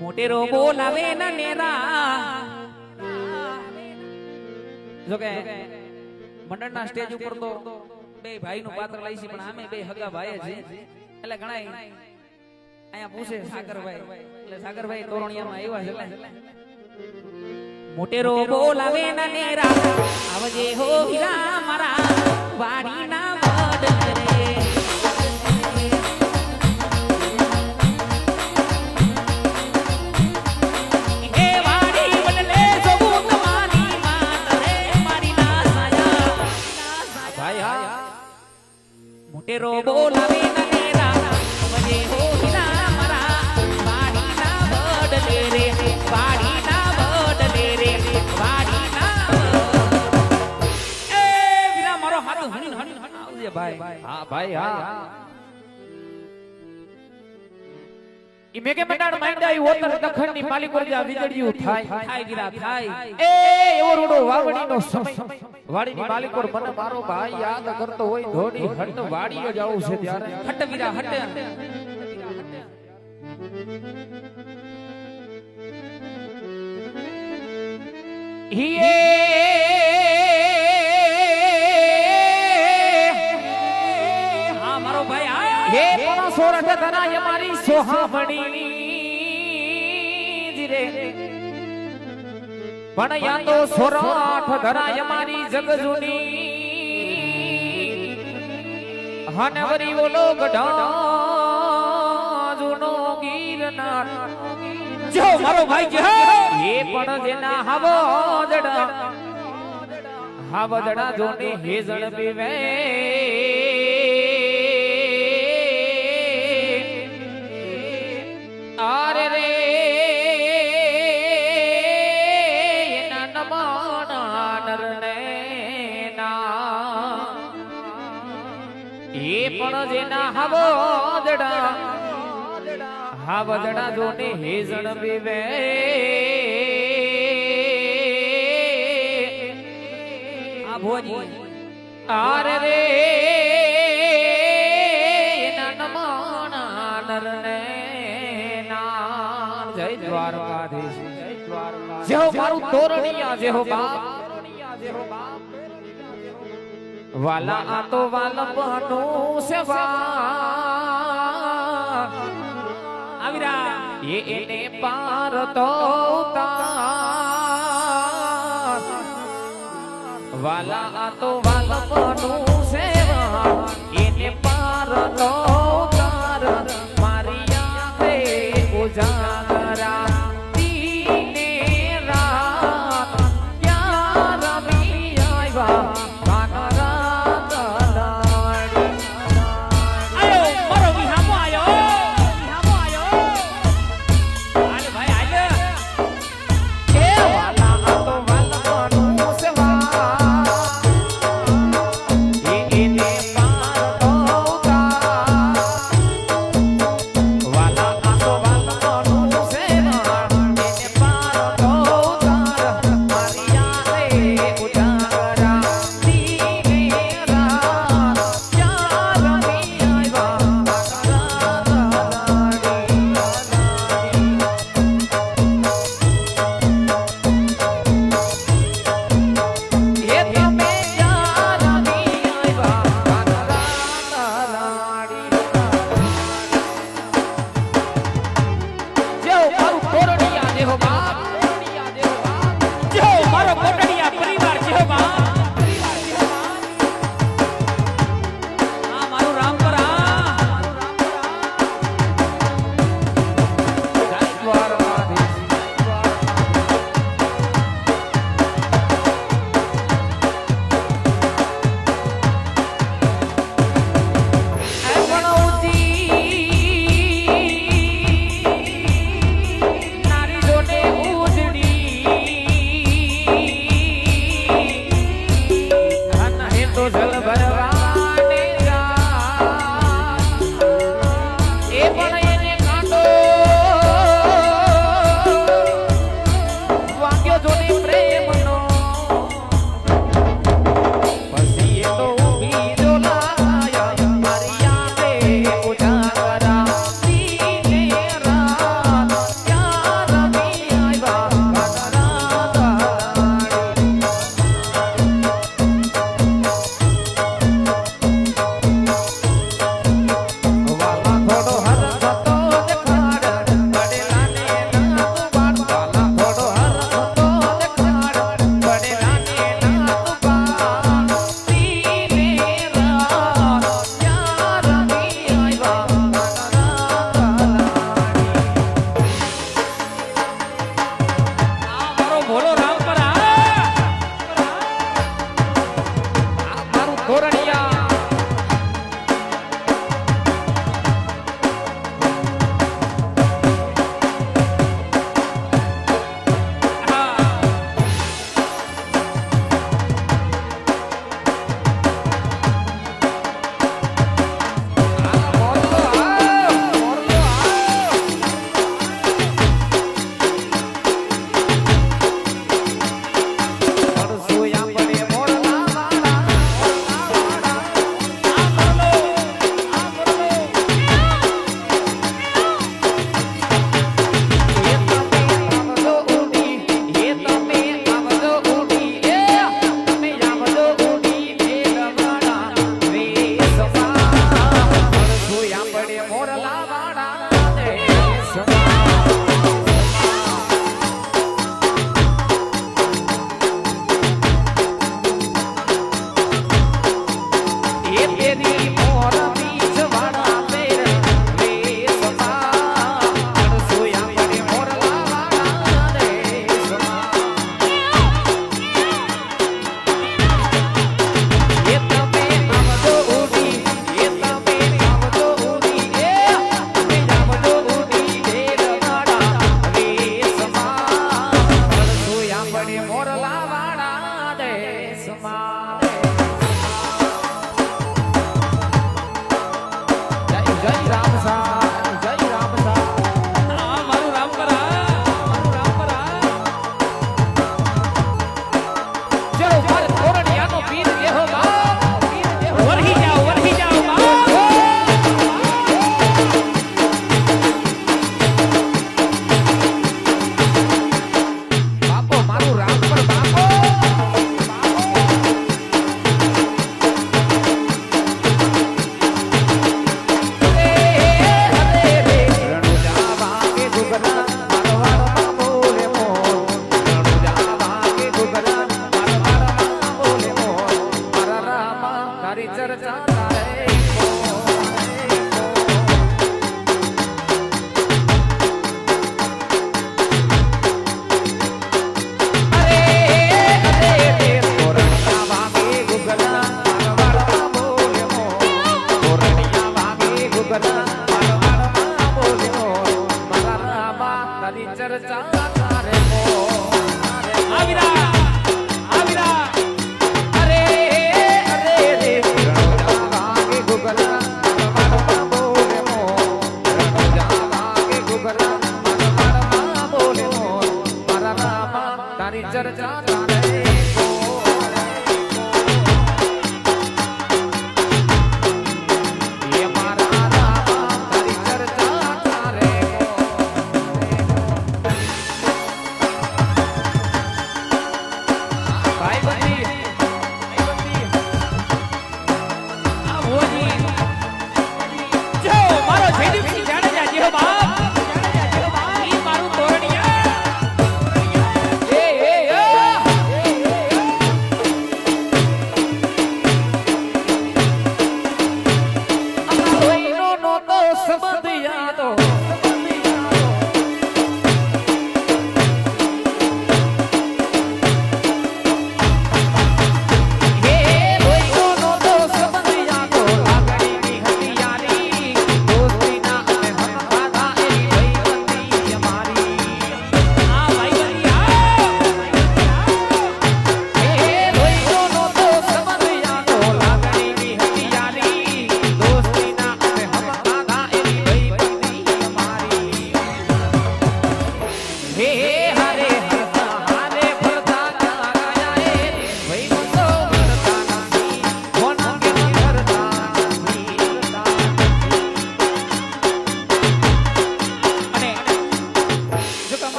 મોટેરો બોલાવે ના નેરા. જો કે, મંડળના સ્ટેજ ઉપર તો બે ભાઈનું પાત્ર લઈ પણ આમે બે હગા ભાઈ છે. એટલે ઘણા અહીંયા પૂછે સાગરભાઈ. એટલે સાગરભાઈ તોરણિયામાં આવ્યા છે મોટેરો બોલાવે ના નેરા. આવજે હો હીરા મારા વડ મોટેરો બોલાવે નનેરા મને હો હીરા મારા વાડીના બદલે રે વાડીના બદલે રે વાડીના એ વીરા મારો હાથ હણી હણી આવજે ભાઈ હા. ભાઈ હા. ઈ મેઘે મંડાણ માંડ્યા ઈ ઓતર દખણની માલિકો જ્યાં વીજળીયું થાય. થાય વીરા થાય. એ એવો રોડો વાવડી નો રૂડો વાડી ની માલિકો મને મારો ભાઈ યાદ કરતો હોય ધોડી હટ વાડીઓ જાવું છે ત્યારે. હટ વીરા હટ. હા ધનાય મારી સોહામણી. જીરે. પણ યા તો સોરાઠ ધરાય મારી જગજુની. હનવરી ઓલો ગઢા જૂનો ગીરનાર. જો મારો ભાઈ જે એ પણ જેના હવો જડા હાવદડા જોને હેજણ પીવે. હાવદડા. હાવદડા જોને હેજણ પીવે આ ભોજી આરે રે જેહો મારું તોરણિયા જેહો બાપ. વાલા આ તો વાલપનું સેવા. આવીરા. એ એને પાર તો. વાલા આ તો વાલપનું સેવા. I don't know.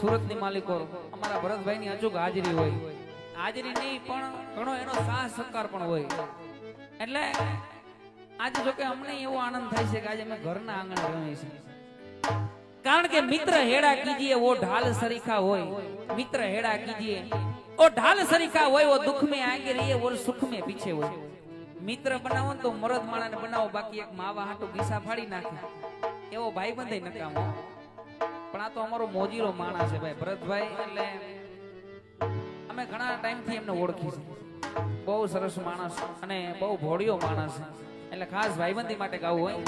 સુરતની માલિકો, અમારા ભરતભાઈની અચૂક હાજરી હોય. હાજરી નહીં, પણ ઘણો એનો સાહ સત્કાર પણ હોય. એટલે આજે જોકે અમને એવો આનંદ થાય છે કે આજે અમે ઘરના આંગણે રમીએ છીએ. કારણ કે મિત્ર હેડા કીજીએ, ઓ ઢાલ સરીખા હોય. મિત્ર હેડા કીજીએ, ઓ ઢાલ સરીખા હોય, ઓ દુઃખ મેં આગે રહીએ ઓર સુખ મેં પીછે હોય. મિત્ર બનાવો તો મરદ માણાને બનાવો, બાકી એક માવા હાટુ ગીસા ફાડી નાખે. એવો ભાઈ બંધ નકામો. પણ આ તો અમારો મોજીલો માણસ છે ભાઈ, ભરતભાઈ એટલે અમે ઘણા ટાઈમથી એમને ઓળખી છે. બહુ સરસ માણસ અને બહુ ભોળિયો માણસ એટલે ખાસ ભાઈબંધી માટે ગાવું હોય.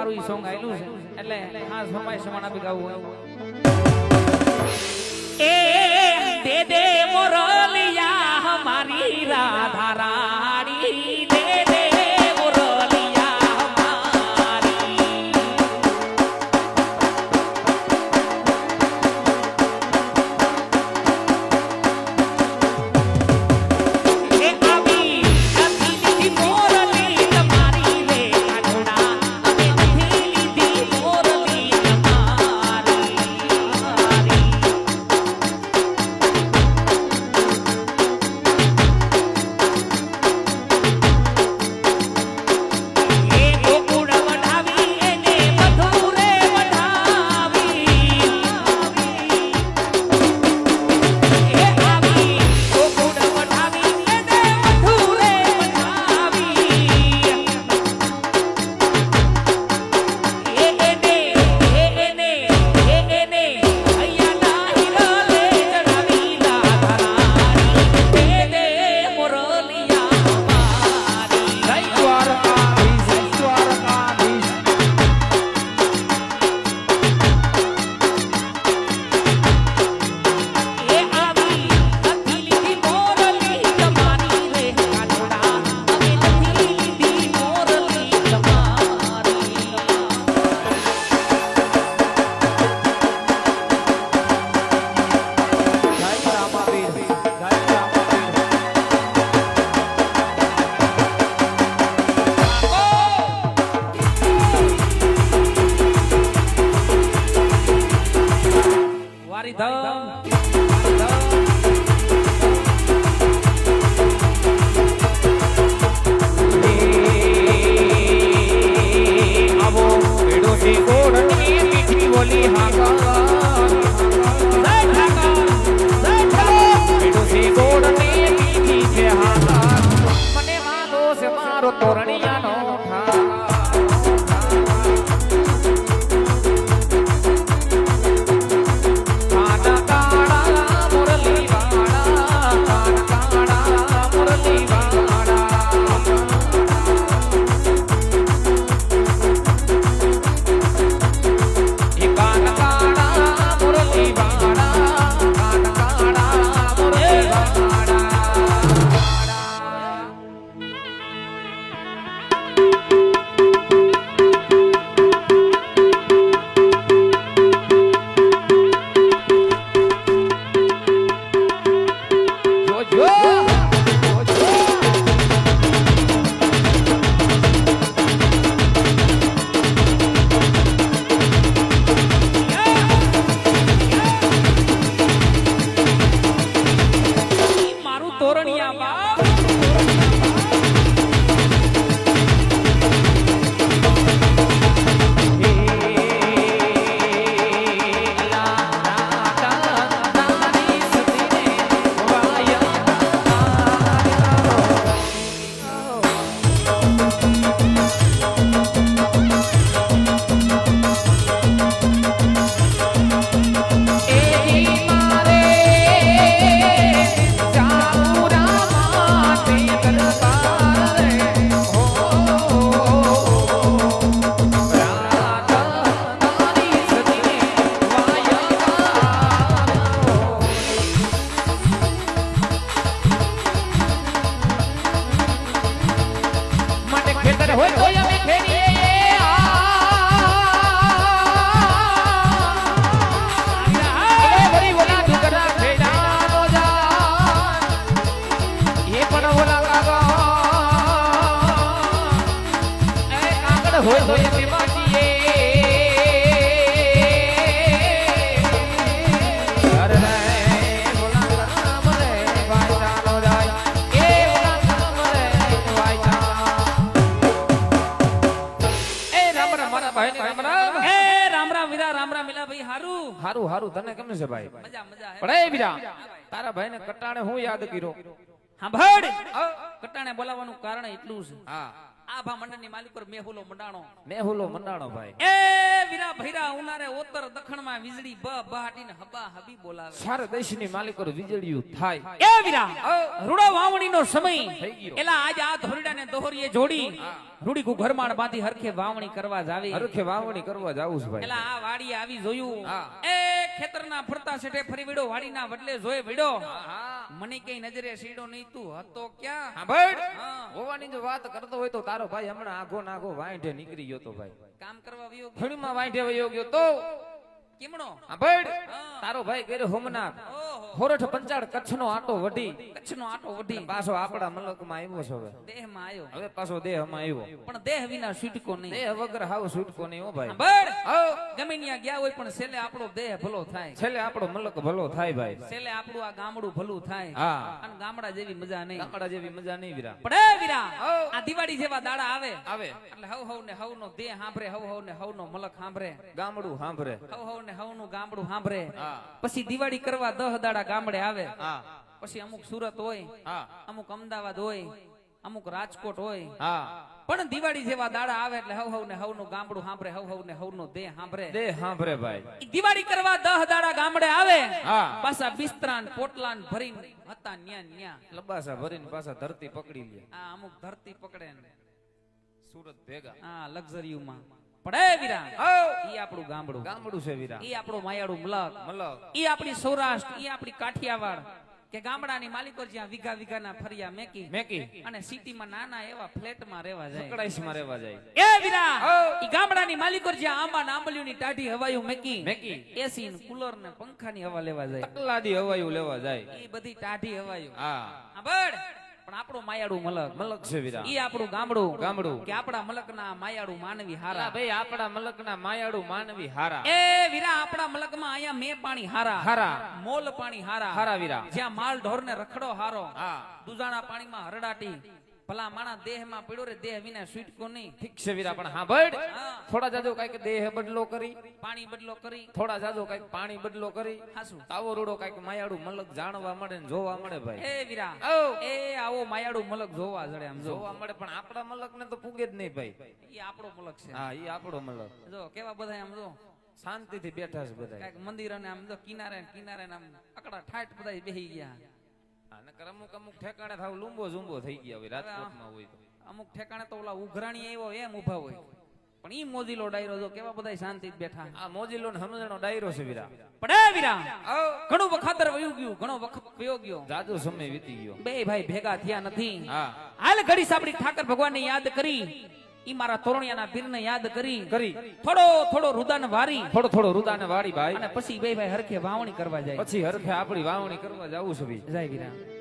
મારું ઈ સોંગ આયલું છે એટલે આ સમાય સમાણા બી ગાવું એ દે દે ભાઈ. હે? પણ એ બીજા તારા ભાઈને કટાણે હું યાદ કર્યો? સાંભળ કટાણે બોલાવવાનું કારણ એટલું છે. હા. આ મંડળની માલિક પર મેહુલો મંડાણો. મેહુલો મંડાણો ભાઈ. એ વીરા ભૈરા ઉનારે ઓતર દખણમાં વીજળી બ બહાટીને હબા હબી બોલાવે. સારા દેશની માલિકો વીજળીયું થાય. એ વીરા રૂડો વાવણીનો સમય. થઈ ગયો. એલા આજ આ ધોરડાને દોહરીએ જોડી. રૂડી કુ ઘરમાળ બાંધી હરખે વાવણી કરવા જાવી હરખે વાવણી કરવા જાવું છે ભાઈ. એલા આ વાડી આવી જોયું. એ એ ખેતરના ફરતા સેઠે ફરી વિડો વાડીના વડલે જોઈ વીડો. હા મને કઈ નજરે સીડો નહીં તું હતો ક્યાં? હા. હોવાની જો વાત કરતો હોય તો તારો ભાઈ હમણાં આઘો નાઘો વાંઢે નીકળી ગયો તો ભાઈ. કામ કરવા વિયો ફણીમાં વાંઢે વયો ગયો તો. કેમણો? હા. તારો ભાઈ કર્યો હોમનાથ હોરઠ પંચાળ કચ્છનો આટો વઢી. કચ્છનો આટો વઢી. પાછો આપણા મલકમાં આવ્યો છે હવે. દેહમાં આવ્યો. હવે પાછો દેહમાં આવ્યો. પણ દેહ વિના છૂટકો નહીં. દેહ વગર હાવ છૂટકો નહીં હો ભાઈ. બળ! આવ ગમે ગયા હોય પણ છેલ્લે આપણો દેહ ભલો થાય. છેલ્લે આપણો મલક ભલો થાય ભાઈ. છેલ્લે આપણું આ ગામડું ભલું થાય. હા. અને ગામડા જેવી મજા નહીં. ગામડા જેવી મજા નહીં વીરા પણ એ વીરા આ દિવાળી જેવા દાડા આવે. આવે. એટલે હવ હવ ને હવ નો દેહ સાંભળે હવ હવ ને હવ નો મલક સાંભળે ગામડું સાંભળે હવ હવ ને હવનું ગામડું સાંભળે પછી દિવાળી કરવા દહ દાડા ગામડે આવે પછી અમુક સુરત હોય અમુક અમદાવાદ હોય અમુક રાજકોટ હોય. પણ દિવાળી જેવા દાડા આવે એટલે હવ હવ ને હવનું ગામડું સાંભળે હવ હવ ને હવ નો દેહ સાંભળે. દેહ સાંભળે ભાઈ. દિવાળી કરવા દહ દાડા ગામડે આવે પાછા બિસ્તરાન પોટલાન ભરીને હતા ન્યા ન્યા. લબાસા ભરીને પાછા ધરતી પકડી લે. આ અમુક ધરતી પકડે ને. સુરત ભેગા. હા લક્ઝરીયુમાં પડે વીરા. ઈ આપણું ગામડું. ગામડું છે વીરા ઈ આપણું માયાળું મલક. મલક. ઈ આપણી સૌરાષ્ટ્ર ઈ આપણી કાઠિયાવાડ કે ગામડાની માલિકો જ્યાં વીઘા વીઘાના ફરિયા મેકી મેકી. અને સિટીમાં નાના એવા ફ્લેટમાં રહેવા જાય. સકડાઈશમાં રહેવા જાય. એ વીરા ઈ ગામડાની માલિકો જ્યાં આંબા નાંબલીઓની ટાઢી હવાયું મેકી મેકી. એસી ને કુલર ને પંખાની હવા લેવા જાય. તકલાદી હવાયું લેવા જાય. ઈ બધી ટાઢી હવાયું. હા. સાંભળ પણ આપણું માયાળું મલક. મલક છે વીરા ઈ આપણું ગામડું. ગામડું. કે આપણા મલકના માયાળું માનવી હારા. ભાઈ આપણા મલકના માયાળું માનવી હારા. એ વીરા આપણા મલકમાં અહીંયા મે પાણી હારા. હારા. મોલ પાણી હારા. હારા વીરા. જ્યાં માલ ઢોર ને રખડો હારો. હા. દુજાણા પાણીમાં હરડાટી. ભલા માણા દેહમાં પડ્યો રે દેહ વિના છૂટકો નહીં. ઠીક છે વીરા પણ હા બડ થોડા જાજો કંઈક દેહ બદલો કરી. પાણી બદલો કરી. થોડા જાજો કંઈક પાણી બદલો કરી. હાસું તાવો રૂડો કંઈક માયાડું મલક જાણવા મળે ને જોવા મળે ભાઈ. એ વીરા. એ આવો માયાડું મલક જોવા જડે આમ જોવા મળે પણ આપણા મલક ને તો પૂગે જ નહીં ભાઈ. એ આપણો મલક છે. હા ઈ આપણો મલક. જો કેવા બધા આમ જો? શાંતિથી બેઠા છે બધા મંદિર અને આમ જો કિનારે કિનારે ને આમ અકડા ઠાઠ બધા બેહી ગયા. અને અમુક અમુક ઠેકાણે થાવ લુંબો ઝુંબો થઈ ગયા હોય રાજકોટમાં હોય તો. અમુક ઠેકાણે તો ઓલા ઉઘરાણી આવ્યો એમ ઊભા હોય. પણ ઈ મોજીલો ડાયરો જો કેવા બધા શાંતિ બેઠા. આ મોજીલો ને હનુજાનો ડાયરો છે વીરા પણ એ વીરા ઘણું વખાતર વયું ગયું ઘણો વખત વયો ગયો. જાજો સમય વીતી ગયો. બે ભાઈ ભેગા થયા નથી. હાલ ઘડી સાપડી ઠાકર ભગવાનને યાદ કરી. ઈ મારા તોરણિયાના પીરને યાદ કરી કરી. થોડો થોડો રુદાન વારી. થોડો થોડો રુદાન વાળી ભાઈ. અને પછી બે ભાઈ હરખે વાવણી કરવા જાય. પછી હરખે આપણી વાવણી કરવા જવું છે ભાઈ. જાય વીરા.